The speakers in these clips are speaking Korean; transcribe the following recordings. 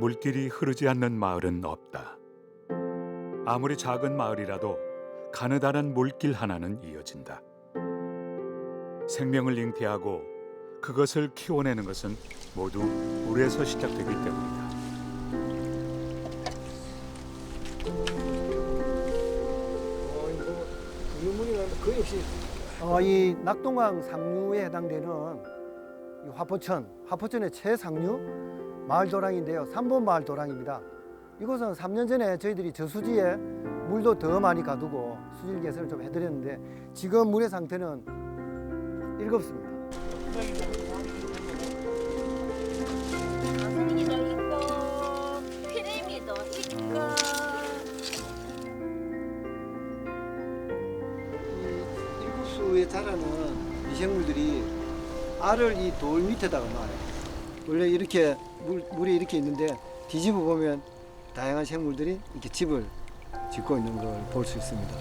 물길이 흐르지 않는 마을은 없다. 아무리 작은 마을이라도 가느다란 물길 하나는 이어진다. 생명을 잉태하고 그것을 키워내는 것은 모두 물에서 시작되기 때문이다. 거의 없이 어, 이 낙동강 상류에 해당되는 이 화포천, 화포천의 최상류 마을 도랑인데요. 삼번 마을 도랑입니다. 이곳은 3년 전에 저희들이 저수지에 물도 더 많이 가두고 수질 개선을 좀 해드렸는데 지금 물의 상태는 일겁습니다. 가슴이도 있고 피레미도 있고 이 일구수에 자라는 미생물들이 알을 이 돌 밑에다가 놔요. 원래 이렇게 물, 물이 이렇게 있는데 뒤집어 보면 다양한 생물들이 이렇게 집을 짓고 있는 걸 볼 수 있습니다.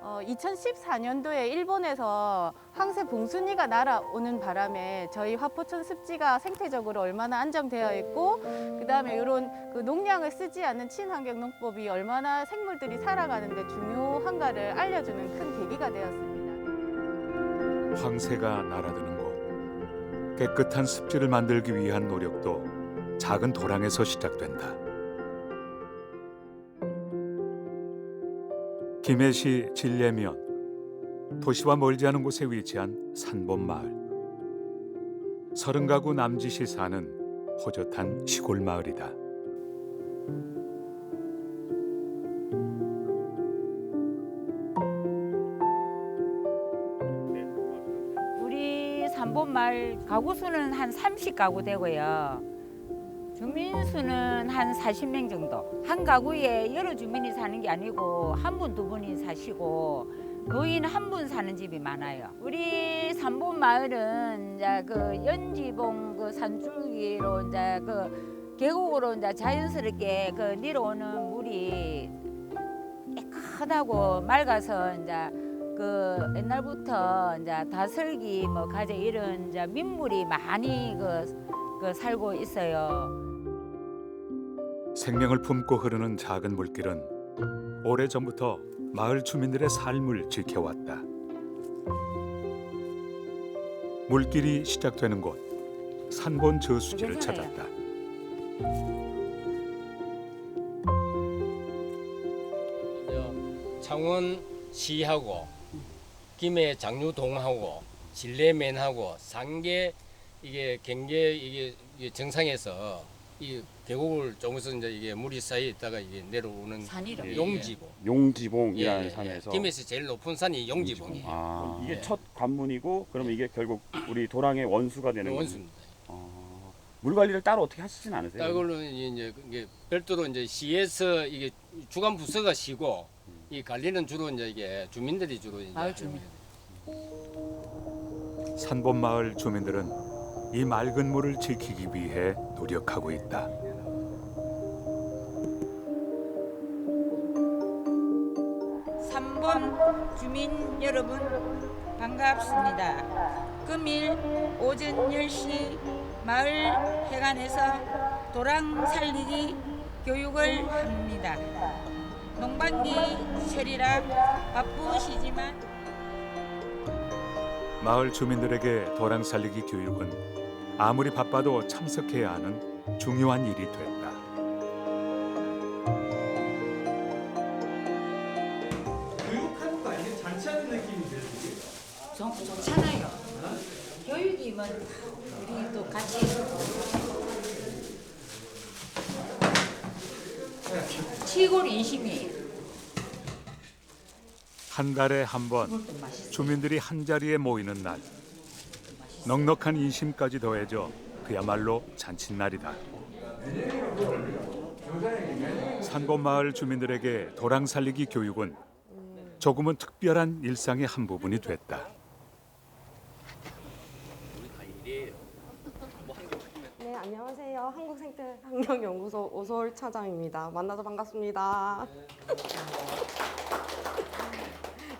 어, 2014년도에 일본에서 황새 봉순이가 날아오는 바람에 저희 화포천 습지가 생태적으로 얼마나 안정되어 있고 그다음에 이런 그 농약을 쓰지 않는 친환경 농법이 얼마나 생물들이 살아가는 데 중요한가를 알려주는 큰 계기가 되었습니다. 황새가 날아드는 곳, 깨끗한 습지를 만들기 위한 노력도 작은 도랑에서 시작된다. 김해시 진례면 도시와 멀지 않은 곳에 위치한 산본 마을. 서른 가구 남짓이 사는 호젓한 시골 마을이다. 삼본마을 가구 수는 한 30가구 되고요. 주민 수는 한 40명 정도. 한 가구에 여러 주민이 사는 게 아니고 한 분, 두 분이 사시고 거의는 한분 사는 집이 많아요. 우리 삼본 마을은 이제 그 연지봉 그 산줄기로 이제 그 계곡으로 이제 자연스럽게 그 내려오는 물이 깨끗하고 맑아서 이제 그 옛날부터 이제 다슬기 뭐 가재 이런 이제 민물이 많이 그, 그 살고 있어요. 생명을 품고 흐르는 작은 물길은 오래 전부터 마을 주민들의 삶을 지켜왔다. 물길이 시작되는 곳 산본 저수지를 괜찮아요. 찾았다. 창원시하고 김해 장류동하고 진례면하고 상계 이게 경계 이게, 정상에서 이 계곡을 조금서 이제 이게 물이 쌓여 있다가 이게 내려오는 산이로. 예, 용지봉. 용지봉이라는 예, 예, 산에서 김해에서 제일 높은 산이 용지봉이에요. 아, 이게 예. 첫 관문이고 그러면 이게 결국 우리 도랑의 원수가 되는 원수입니다. 어, 물 관리를 따로 어떻게 하시진 않으세요? 이걸로 이제 이게 별도로 이제 시에서 이게 주간 부서가 시고 이 관리는 주로 이제 이게 주민들이 주로 이제 마을 주민. 산본 마을 주민들은 이 맑은 물을 지키기 위해 노력하고 있다. 삼본 주민 여러분 반갑습니다. 금일 오전 10시 마을 해관에서 도랑 살리기 교육을 합니다. 농반기 철이라 바쁘시지만 마을 주민들에게 도랑 살리기 교육은 아무리 바빠도 참석해야 하는 중요한 일이 됐다. 교육하는 거 아니에요? 잔치하는 느낌이 들어요. 좋, 좋잖아요. 교육이 뭐 우리 또 같이 시골 인심이에요. 한 달에 한 번 주민들이 한 자리에 모이는 날 넉넉한 인심까지 더해져 그야말로 잔칫날이다. 산본 마을 주민들에게 도랑 살리기 교육은 조금은 특별한 일상의 한 부분이 됐다. 네, 안녕하세요. 한국생태 환경연구소 오솔 차장입니다. 만나서 반갑습니다.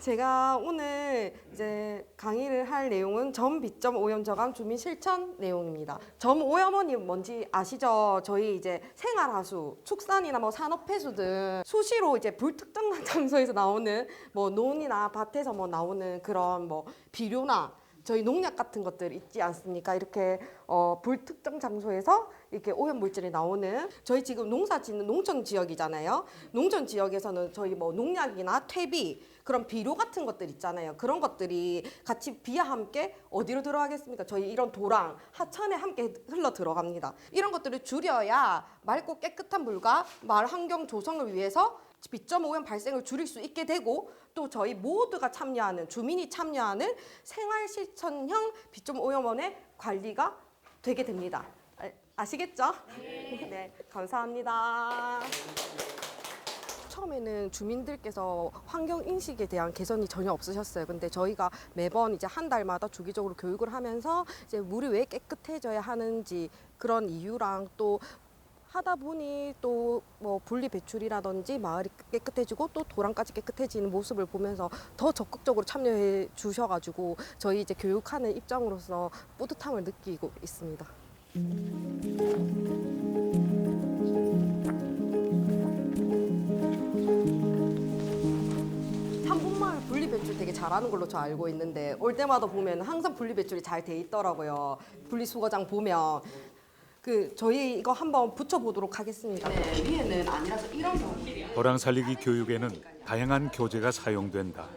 제가 오늘 이제 강의를 할 내용은 점 비점 오염 저감 주민 실천 내용입니다. 점 오염원이 뭔지 아시죠? 저희 이제 생활하수, 축산이나 뭐 산업폐수 등 수시로 이제 불특정 장소에서 나오는 뭐 논이나 밭에서 뭐 나오는 그런 뭐 비료나 저희 농약 같은 것들 있지 않습니까? 이렇게 어, 불특정 장소에서 이렇게 오염 물질이 나오는 저희 지금 농사 짓는 농촌 지역이잖아요. 농촌 지역에서는 저희 뭐 농약이나 퇴비 그런 비료 같은 것들 있잖아요. 그런 것들이 같이 비와 함께 어디로 들어가겠습니까? 저희 이런 도랑, 하천에 함께 흘러 들어갑니다. 이런 것들을 줄여야 맑고 깨끗한 물과 마을 환경 조성을 위해서 비점 오염 발생을 줄일 수 있게 되고 또 저희 모두가 참여하는 주민이 참여하는 생활 실천형 비점 오염원의 관리가 되게 됩니다. 아- 아시겠죠? 네, 감사합니다. 처음에는 주민들께서 환경 인식에 대한 개선이 전혀 없으셨어요. 근데 저희가 매번 이제 한 달마다 주기적으로 교육을 하면서 이제 물이 왜 깨끗해져야 하는지 그런 이유랑 또 하다 보니 또 뭐 분리 배출이라든지 마을이 깨끗해지고 또 도랑까지 깨끗해지는 모습을 보면서 더 적극적으로 참여해 주셔가지고 저희 이제 교육하는 입장으로서 뿌듯함을 느끼고 있습니다. 분마을 분리 배출 되게 잘하는 걸로 저 알고 있는데 올 때마다 보면 항상 분리 배출이 잘 돼 있더라고요. 분리 수거장 보면 그 저희 이거 한번 붙여 보도록 하겠습니다. 네, 위에는 아니라서 이런 경우. 도랑 살리기 교육에는 다양한 교재가 사용된다.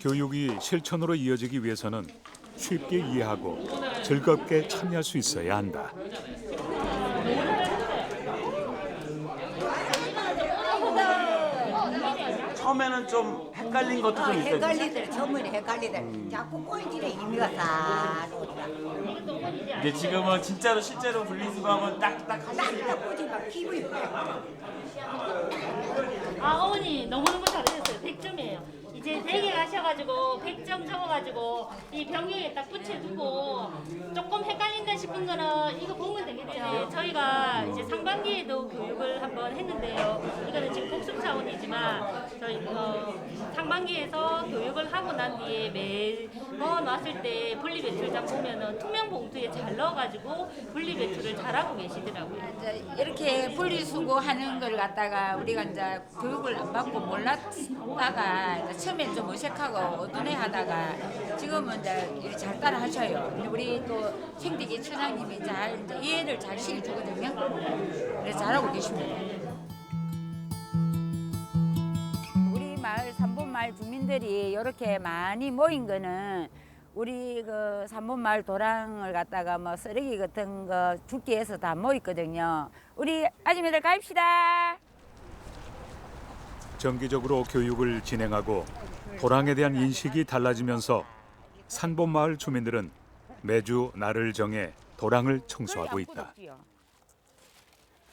교육이 실천으로 이어지기 위해서는 쉽게 이해하고 즐겁게 참여할 수 있어야 한다. 처음에는 좀 헷갈린 것도 좀 있어요. 헷갈리들 처음에 헷갈리들. 자꾸 꼴찌에 의미가 싹 오더라. 이제 지금은 진짜로 실제로 분리수거하면 딱딱 하시니까 딱딱 꼬지 막 기분이. 아 어머니 너무너무 잘하셨어요. 100점이에요 이제 대개 가셔가지고 100점 적어가지고 이 병역에 딱 붙여두고 조금 헷갈린다 싶은 거는 이거 보면 되겠죠. 저희가 이제 상반기에도 교육을 한번 했는데요. 이거는 지금 복습 차원이지만 저희 어, 상반기에서 교육을 하고 난 뒤에 매번 왔을 때 분리배출장 보면은 투명 봉투에 잘 넣어가지고 분리배출을 잘하고 계시더라고요. 이제 이렇게 분리수거하는 걸 갖다가 우리가 이제 교육을 안 받고 몰랐다가 이제 처음에 좀 어색하고 어두뇌 하다가 지금은 이제 잘 따라 하셔요. 우리 또 생태계 처장님이 잘 이제 이해를 잘 시켜주거든요. 그래서 잘하고 계십니다. 우리 마을 삼본 마을 주민들이 이렇게 많이 모인 거는 우리 그 삼본 마을 도랑을 갖다가 뭐 쓰레기 같은 거 줍기 위해서 다 모였거든요. 우리 아줌마들 갑시다. 정기적으로 교육을 진행하고 도랑에 대한 인식이 달라지면서 산본마을 주민들은 매주 날을 정해 도랑을 청소하고 있다.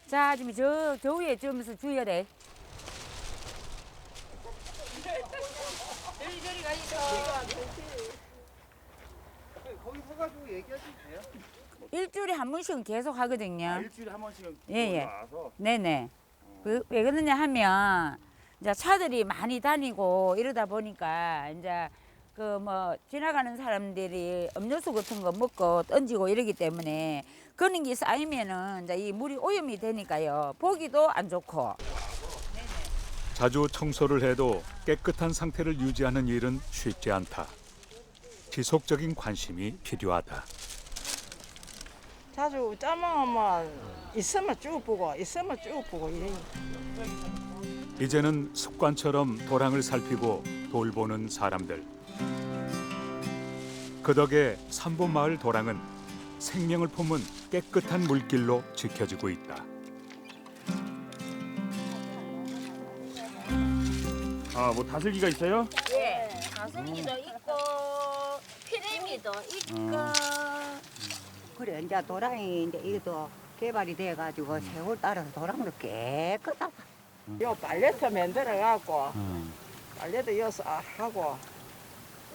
자, 아줌마 저, 저 위에 점수 주의해야 돼. 거기 서가지고 얘기하시면 돼요. 일주일에 한 번씩은 계속 하거든요. 아, 일주일에 한 번씩은 예, 예. 와서 네네. 그, 왜 그러냐 하면 이제 차들이 많이 다니고 이러다 보니까 이제 그 뭐 지나가는 사람들이 음료수 같은 거 먹고 던지고 이러기 때문에 그런 게 쌓이면은 이제 이 물이 오염이 되니까요. 보기도 안 좋고. 자주 청소를 해도 깨끗한 상태를 유지하는 일은 쉽지 않다. 지속적인 관심이 필요하다. 자주 짜먹으면 있으면 쭉 보고 있으면 쭉 보고 이래. 이제는 습관처럼 도랑을 살피고 돌보는 사람들. 그 덕에 삼본마을 도랑은 생명을 품은 깨끗한 물길로 지켜지고 있다. 아 뭐 다슬기가 있어요? 예 가슴기도 있고 피레미도 있고 그래 이제 도랑이 이제 이것도 개발이 돼가지고 세월 따라서 도랑으로 깨끗하다. 요 빨래터 만들어 갖고 빨래도 여서 하고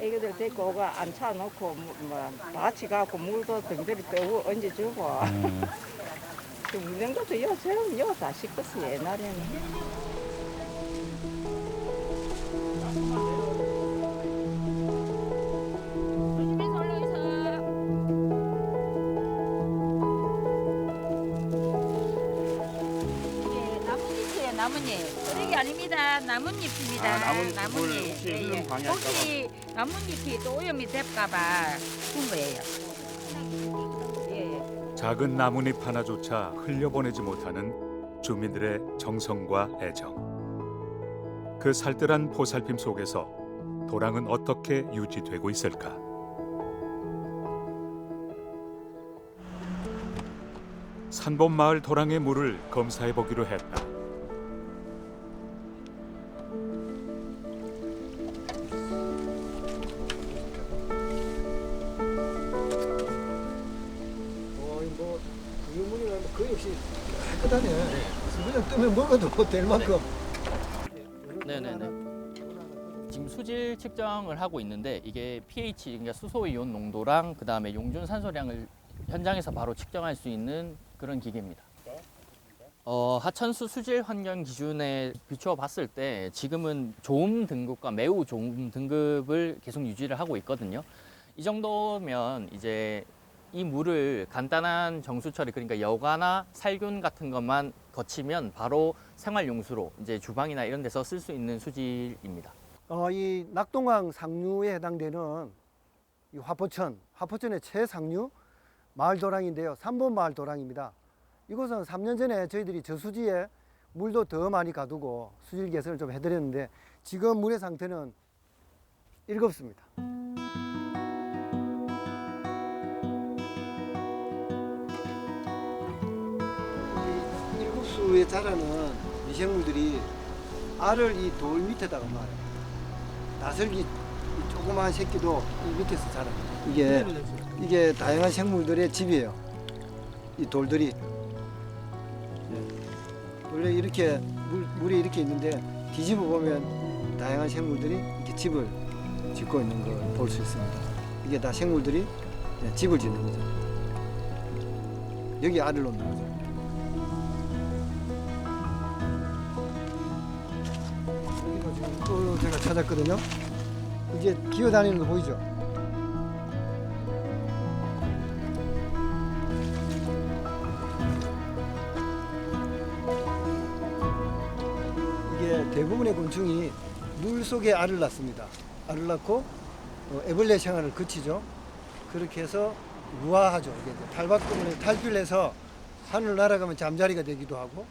애기들 데리고 오고 안차 놓고 뭐 마치 갖고 물도 등들이 떠고 얹어주고 그 물는 것도 요 세우면 요다 씻었어 옛날에는. 나뭇잎입니다. 아, 나뭇잎을 혹시 예, 흐름 예. 방해할까 봐. 혹시 나뭇잎이 또 오염이 될까봐 준 거예요. 예, 예. 작은 나뭇잎 하나조차 흘려보내지 못하는 주민들의 정성과 애정. 그 살뜰한 보살핌 속에서 도랑은 어떻게 유지되고 있을까? 산범 마을 도랑의 물을 검사해 보기로 했다. 먹어도 될 만큼. 네네네. 지금 수질 측정을 하고 있는데 이게 pH 그러니까 수소 이온 농도랑 그 다음에 용준 산소량을 현장에서 바로 측정할 수 있는 그런 기계입니다. 어, 하천수 수질 환경 기준에 비추어 봤을 때 지금은 좋음 등급과 매우 좋음 등급을 계속 유지를 하고 있거든요. 이 정도면 이제 이 물을 간단한 정수 처리 그러니까 여과나 살균 같은 것만 거치면 바로 생활용수로 이제 주방이나 이런 데서 쓸 수 있는 수질입니다. 어, 이 낙동강 상류에 해당되는 이 화포천, 화포천의 최상류 마을 도랑인데요. 3번 마을 도랑입니다. 이곳은 3년 전에 저희들이 저수지에 물도 더 많이 가두고 수질 개선을 좀 해드렸는데 지금 물의 상태는 일겁습니다. 일급수에 자라는 미생물들이 알을 이 돌 밑에다가 놔요. 나설기 이 조그마한 새끼도 이 밑에서 자라요. 이게 이게 다양한 생물들의 집이에요. 이 돌들이 예. 원래 이렇게 물, 물이 이렇게 있는데 뒤집어 보면 다양한 생물들이 이렇게 집을 짓고 있는 걸 볼 수 있습니다. 이게 다 생물들이 예, 집을 짓는 거죠. 여기 알을 놓는 거죠. 찾았거든요. 이제 기어다니는 거 보이죠? 이게 대부분의 곤충이 물 속에 알을 낳습니다. 알을 낳고 어, 애벌레 생활을 거치죠. 그렇게 해서 무화하죠. 이게 때문에 탈피해서 하늘 날아가면 잠자리가 되기도 하고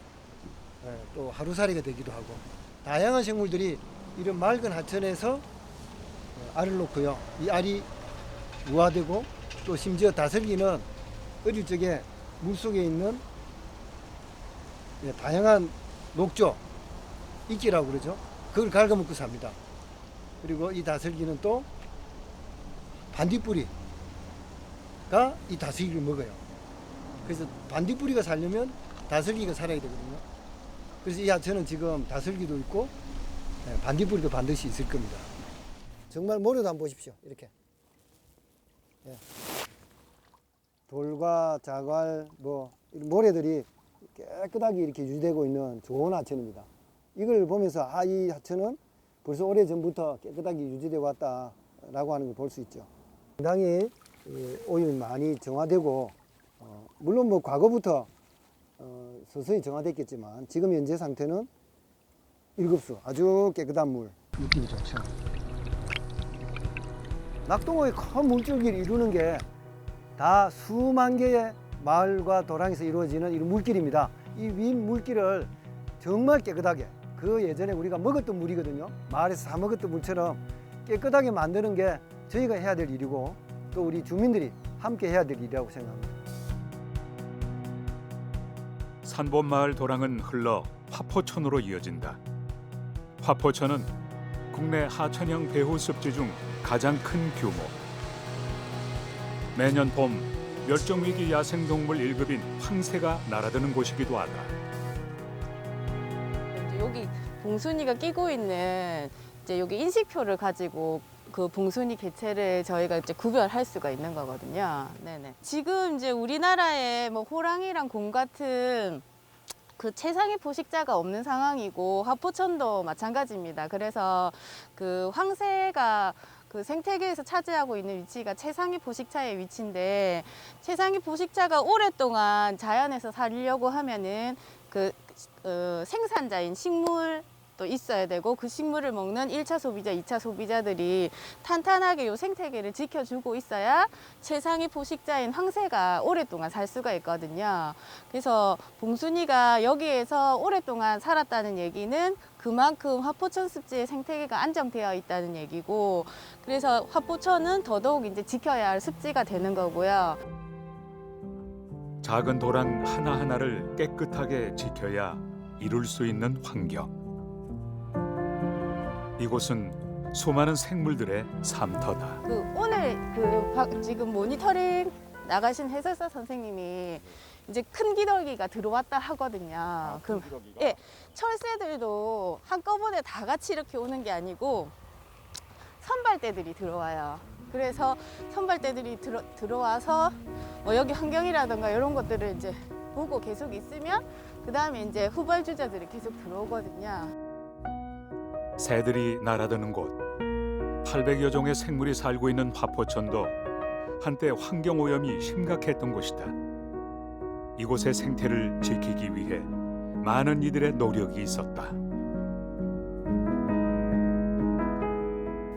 예, 또 하루살이가 되기도 하고 다양한 생물들이 이런 맑은 하천에서 어, 알을 놓고요. 이 알이 무화되고 또 심지어 다슬기는 어릴 적에 물 속에 있는 예, 다양한 녹조, 이끼라고 그러죠. 그걸 갉아먹고 삽니다. 그리고 이 다슬기는 또 반딧불이가 이 다슬기를 먹어요. 그래서 반딧불이가 살려면 다슬기가 살아야 되거든요. 그래서 이 하천은 지금 다슬기도 있고 예, 반딧불이도 반드시 있을 겁니다. 정말 모래도 한번 보십시오. 이렇게. 예. 돌과 자갈, 뭐, 이런 모래들이 깨끗하게 이렇게 유지되고 있는 좋은 하천입니다. 이걸 보면서, 아, 이 하천은 벌써 오래 전부터 깨끗하게 유지되어 왔다라고 하는 걸 볼 수 있죠. 상당히 이 오염이 많이 정화되고, 어, 물론 뭐 과거부터 어, 서서히 정화됐겠지만, 지금 현재 상태는 일급수, 아주 깨끗한 물. 느낌이 좋죠. 낙동호의 큰 물줄기를 이루는 게 다 수만 개의 마을과 도랑에서 이루어지는 이런 물길입니다. 이 윗 물길을 정말 깨끗하게 그 예전에 우리가 먹었던 물이거든요. 마을에서 사 먹었던 물처럼 깨끗하게 만드는 게 저희가 해야 될 일이고 또 우리 주민들이 함께 해야 될 일이라고 생각합니다. 산범 마을 도랑은 흘러 화포천으로 이어진다. 화포천은 국내 하천형 배후 습지 중 가장 큰 규모. 매년 봄 멸종위기 야생동물 1급인 황새가 날아드는 곳이기도 하다. 여기 봉순이가 끼고 있는 이제 여기 인식표를 가지고 그 봉순이 개체를 저희가 이제 구별할 수가 있는 거거든요. 네네. 지금 이제 우리나라에 뭐 호랑이랑 곰 같은 그 최상위 포식자가 없는 상황이고 화포천도 마찬가지입니다. 그래서 그 황새가 그 생태계에서 차지하고 있는 위치가 최상위 포식자의 위치인데 최상위 포식자가 오랫동안 자연에서 살려고 하면은 그 어, 생산자인 식물 또 있어야 되고 그 식물을 먹는 일차 소비자, 이차 소비자들이 탄탄하게 요 생태계를 지켜주고 있어야 최상위 포식자인 황새가 오랫동안 살 수가 있거든요. 그래서 봉순이가 여기에서 오랫동안 살았다는 얘기는 그만큼 화포천 습지의 생태계가 안정되어 있다는 얘기고 그래서 화포천은 더더욱 이제 지켜야 할 습지가 되는 거고요. 작은 도랑 하나하나를 깨끗하게 지켜야 이룰 수 있는 환경. 이곳은 수많은 생물들의 삶터다. 그 오늘 그 박- 지금 모니터링 나가신 해설사 선생님이 이제 큰 기러기가 들어왔다 하거든요. 그럼 예, 철새들도 한꺼번에 다 같이 이렇게 오는 게 아니고 선발대들이 들어와요. 그래서 선발대들이 들어, 들어와서 뭐 여기 환경이라든가 이런 것들을 이제 보고 계속 있으면 그 다음에 이제 후발주자들이 계속 들어오거든요. 새들이 날아드는 곳, 800여 종의 생물이 살고 있는 화포천도 한때 환경 오염이 심각했던 곳이다. 이곳의 생태를 지키기 위해 많은 이들의 노력이 있었다.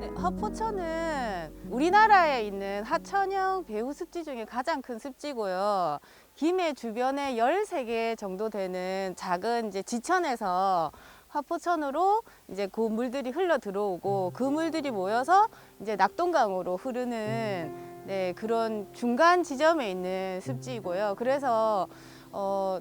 네, 화포천은 우리나라에 있는 하천형 배후 습지 중에 가장 큰 습지고요. 김해 주변에 13개 정도 되는 작은 이제 지천에서 화포천으로 이제 그 물들이 흘러 들어오고 그 물들이 모여서 이제 낙동강으로 흐르는 네, 그런 중간 지점에 있는 습지이고요. 그래서 어,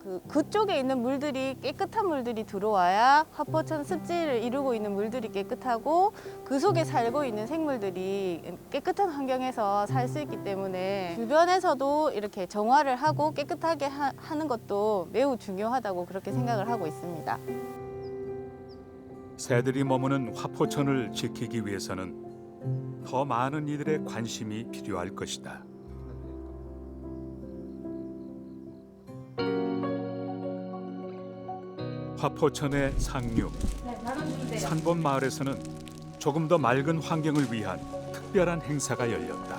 그 그쪽에 있는 물들이 깨끗한 물들이 들어와야 화포천 습지를 이루고 있는 물들이 깨끗하고 그 속에 살고 있는 생물들이 깨끗한 환경에서 살 수 있기 때문에 주변에서도 이렇게 정화를 하고 깨끗하게 하, 하는 것도 매우 중요하다고 그렇게 생각을 하고 있습니다. 새들이 머무는 화포천을 지키기 위해서는 더 많은 이들의 관심이 필요할 것이다. 화포천의 상류 산본 마을에서는 조금 더 맑은 환경을 위한 특별한 행사가 열렸다.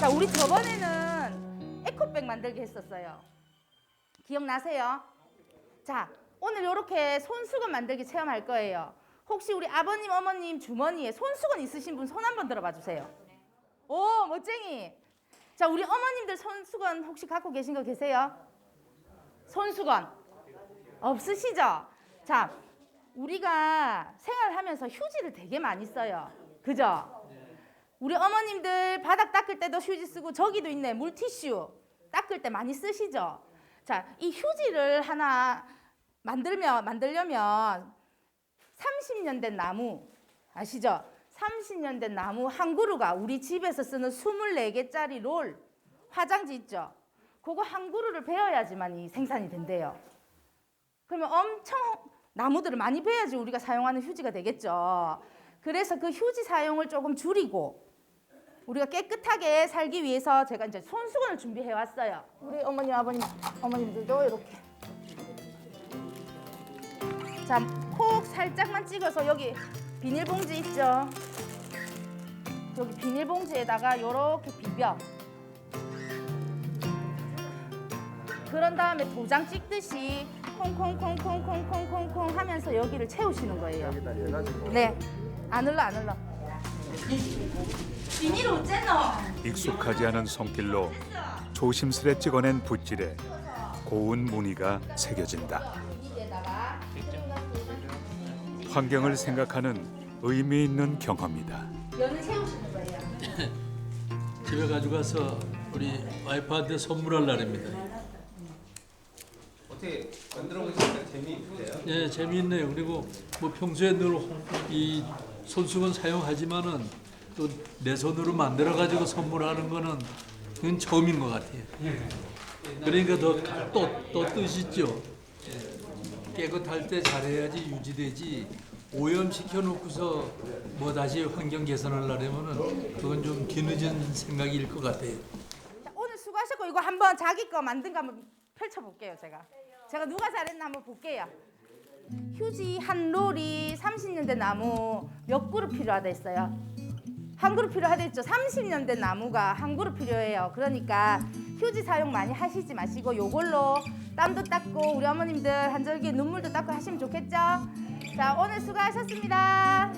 자, 우리 저번에는 에코백 만들기 했었어요. 기억나세요? 자, 오늘 이렇게 손수건 만들기 체험할 거예요. 혹시 우리 아버님, 어머님 주머니에 손수건 있으신 분 손 한번 들어봐 주세요. 오, 멋쟁이. 자, 우리 어머님들 손수건 혹시 갖고 계신 거 계세요? 손수건 없으시죠? 자, 우리가 생활하면서 휴지를 되게 많이 써요. 그죠? 우리 어머님들 바닥 닦을 때도 휴지 쓰고 저기도 있네 물티슈 닦을 때 많이 쓰시죠. 자, 이 휴지를 하나 만들면 만들려면 30년 된 나무 아시죠? 30년 된 나무 한 그루가 우리 집에서 쓰는 24개짜리 롤 화장지 있죠? 그거 한 그루를 베어야지만 이 생산이 된대요. 그러면 엄청 나무들을 많이 베야지 우리가 사용하는 휴지가 되겠죠. 그래서 그 휴지 사용을 조금 줄이고 우리가 깨끗하게 살기 위해서 제가 이제 손수건을 준비해 왔어요. 우리 어머님, 아버님, 어머님들도 이렇게. 자, 콕 살짝만 찍어서 여기 비닐봉지 있죠? 여기 비닐봉지에다가 이렇게 비벼. 그런 다음에 도장 찍듯이 콩콩콩콩콩콩콩콩 하면서 여기를 채우시는 거예요. 네, 안 흘러 안 흘러. 비닐 어쨌노? 익숙하지 않은 손길로 조심스레 찍어낸 붓질에 고운 무늬가 새겨진다. 환경을 생각하는 의미 있는 경험이다. 연을 세우시는 거예요. 집에 가져가서 우리 와이프한테 선물할 날입니다. 어떻게 만들어 보시니까 재미있으세요? 예, 재미있네요. 그리고 뭐 평소에 늘 이 손수건 사용하지만은 또 내 손으로 만들어 가지고 선물하는 거는 그건 처음인 것 같아요. 그러니까 더또또 뜻있죠. 깨끗할 때 잘해야지 유지되지 오염시켜 놓고서 뭐 다시 환경 개선하려면은 그건 좀 뒤늦은 생각일 것 같아요. 자, 오늘 수고하셨고 이거 한번 자기 거 만든 거 한번 펼쳐볼게요 제가. 제가 누가 잘했나 한번 볼게요. 휴지 한 롤이 30년 된 나무 몇 그루 필요하다 했어요? 한 그루 필요하다 했죠. 30년 된 나무가 한 그루 필요해요. 그러니까 휴지 사용 많이 하시지 마시고 요걸로 땀도 닦고 우리 어머님들 한절기에 눈물도 닦고 하시면 좋겠죠? 자 오늘 수고하셨습니다.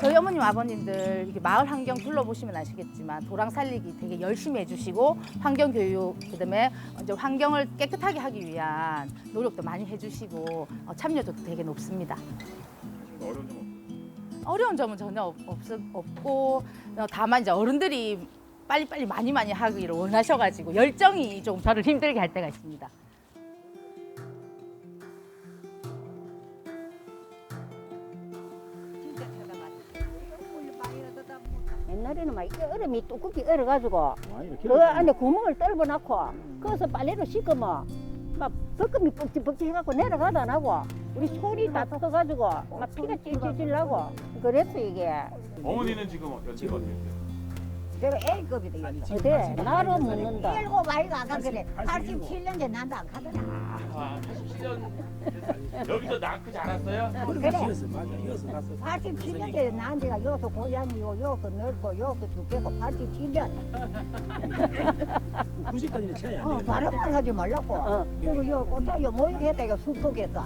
저희 어머님 아버님들 이게 마을 환경 둘러보시면 아시겠지만 도랑 살리기 되게 열심히 해주시고 환경 교육 그다음에 이제 환경을 깨끗하게 하기 위한 노력도 많이 해주시고 어, 참여도도 되게 높습니다. 어려운 점 어려운 점은 전혀 없, 없, 없고 어, 다만 이제 어른들이 빨리빨리 많이 많이 하기를 원하셔가지고 열정이 좀 저를 힘들게 할 때가 있습니다. 옛날에는 막 얼음이 뚜껑이 얼어가지고 그 안에 구멍을 뚫어놓고 거기서 빨래로 씻으면 막 덕금이 뻑지뻑지 해갖고 내려가도 안 하고 우리 소리 다 터가지고 막 피가 찔찔찔 나고 그랬어 이게. 어머니는 지금 연세가 어떻게 되세요? 내가 A급이다 어때? 나로 묻는다 일곱 아이가 아까 그래 87년째 난도 안 가더라 아, 87년 여기서 낳고 자랐어요? 그래 87년째 난 데가 여기서 고향이고 여기서 넓고 여기서 죽겠고 87년 90까지는 쳐야 어, 바람만 하지 말라고. 그리고 요 꽃다 요 모욕했다 이거 숲속에서.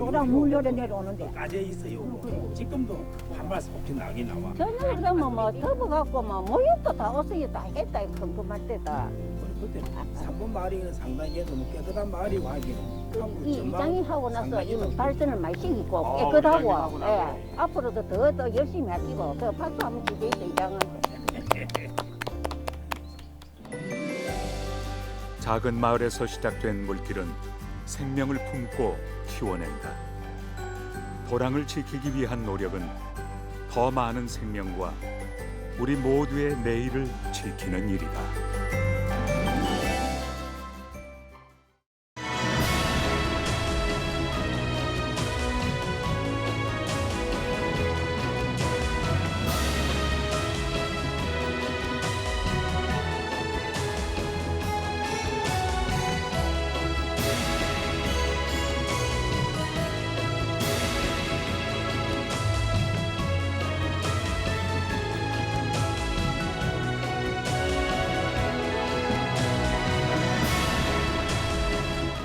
도랑 물 열어 내려오는데. 까져 있어요. 지금도 한 발씩 혹시 나긴 나와. 저녁 그러면 뭐 덮어갖고 뭐 모욕도 다 없어요. 다 했다 이거 궁금할 때다. 그때 3번 마을이 상당히 뭐 깨끗한 마을이고 하기는. 이 이장이 하고 나서 이 발전을 많이 시키고 어, 깨끗하고 이장이 하고 나서. 예. 앞으로도 더 더 열심히 하시고 더 박수 한번 주세요 이장한테. 작은 마을에서 시작된 물길은 생명을 품고 키워낸다. 도랑을 지키기 위한 노력은 더 많은 생명과 우리 모두의 내일을 지키는 일이다.